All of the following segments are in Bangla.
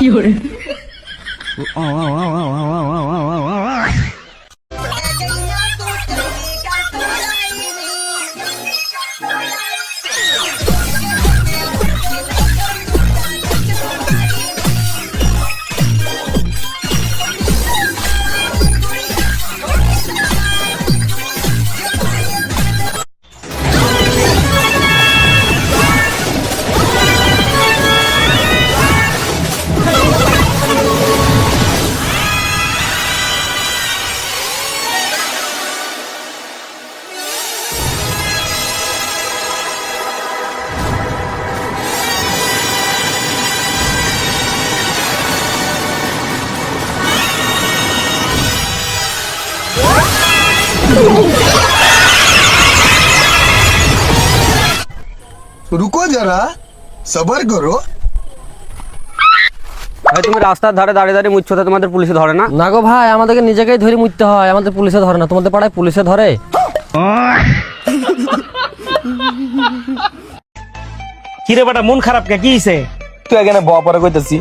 有人，我，我，我，我，我，我。রুকো যারা সবার করো ভাই তুমি রাস্তার ধারে দাঁড়িয়ে দাঁড়িয়ে মুচ্ছ তো তোমাদের পুলিশে ধরে না? না গো ভাই আমাদেরকে নিজেকেই ধরে মুচ্ছতে হয় আমাদের পুলিশে ধরে না। তোমাদের পাড়ায় পুলিশে ধরে? কিরে বেটা মন খারাপ কে? কি হইছে? তুই এখানে বয়া কইতাছিস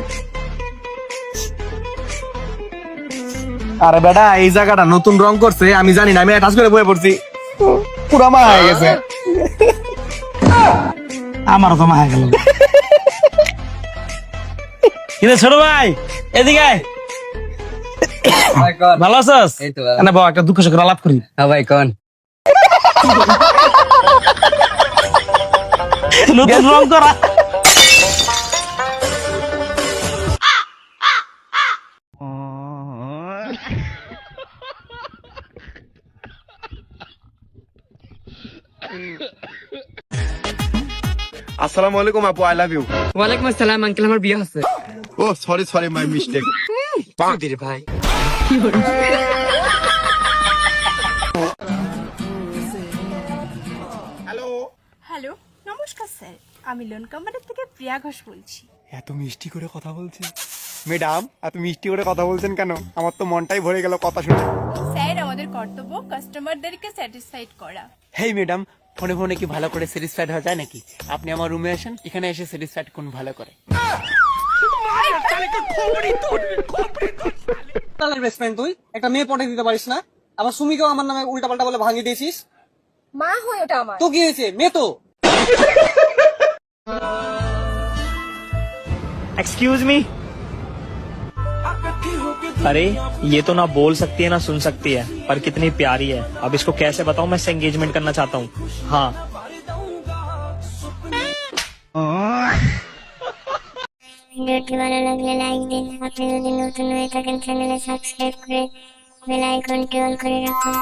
আরে বেটা এই জায়গাটা নতুন রং করছে আমি জানি না আমি টাচ করে বয়ে পড়ছি। পুরা মা হয়ে গেছে। আমারও তো মায়া গেল। কিরে ছোট ভাই? এদিকে ভালো আছিস? না বাবা একটা দুঃখ সুখের আলাপ করি। হ্যাঁ ভাই কোন? নতুন রং করা। আসসালামু আলাইকুম আপু আই লাভ ইউ ওয়ালাইকুম আসসালাম আঙ্কেল আমার বিয়ে আছে ও সরি সরি মাই মিস্টেক পাঁদির ভাই। হ্যালো হ্যালো নমস্কার স্যার আমি লোন কোম্পানি থেকে প্রিয়া ঘোষ বলছি। এত মিষ্টি করে কথা বলছেন ম্যাডাম এত মিষ্টি করে কথা বলছেন কেন? আমার তো মনটাই ভরে গেল কথা শুনে। স্যার আমাদের কর্তব্য কাস্টমারদেরকে স্যাটিসফাইড করা। হেই ম্যাডাম ফোনে ফোনে কি ভালো করে স্যাটিসফাইড হওয়া যায় নাকি? আপনি আমার রুমে আসেন এখানে এসে স্যাটিসফাইড কোন ভালো করে। তুই একটা মেয়ে পটে দিতে পারিস না আবার সুমিকেও আমার নামে উল্টা পাল্টা বলে ভাঙিয়ে দিয়েছিস। মা হয় ওটা আমার। তো কি হয়েছে? মেয়ে তো। এক্সকিউজ মি अरे ये तो ना बोल सकती है ना सुन सकती है पर कितनी प्यारी है अब इसको कैसे बताऊं मैं इससे एंगेजमेंट करना चाहता हूँ हाँ ভিডিওটি ভালো লাগলে লাইক দিন আপনি যদি নতুন হয়ে থাকেন চ্যানেলে সাবস্ক্রাইব করে বেল আইকনটি অন করে রাখুন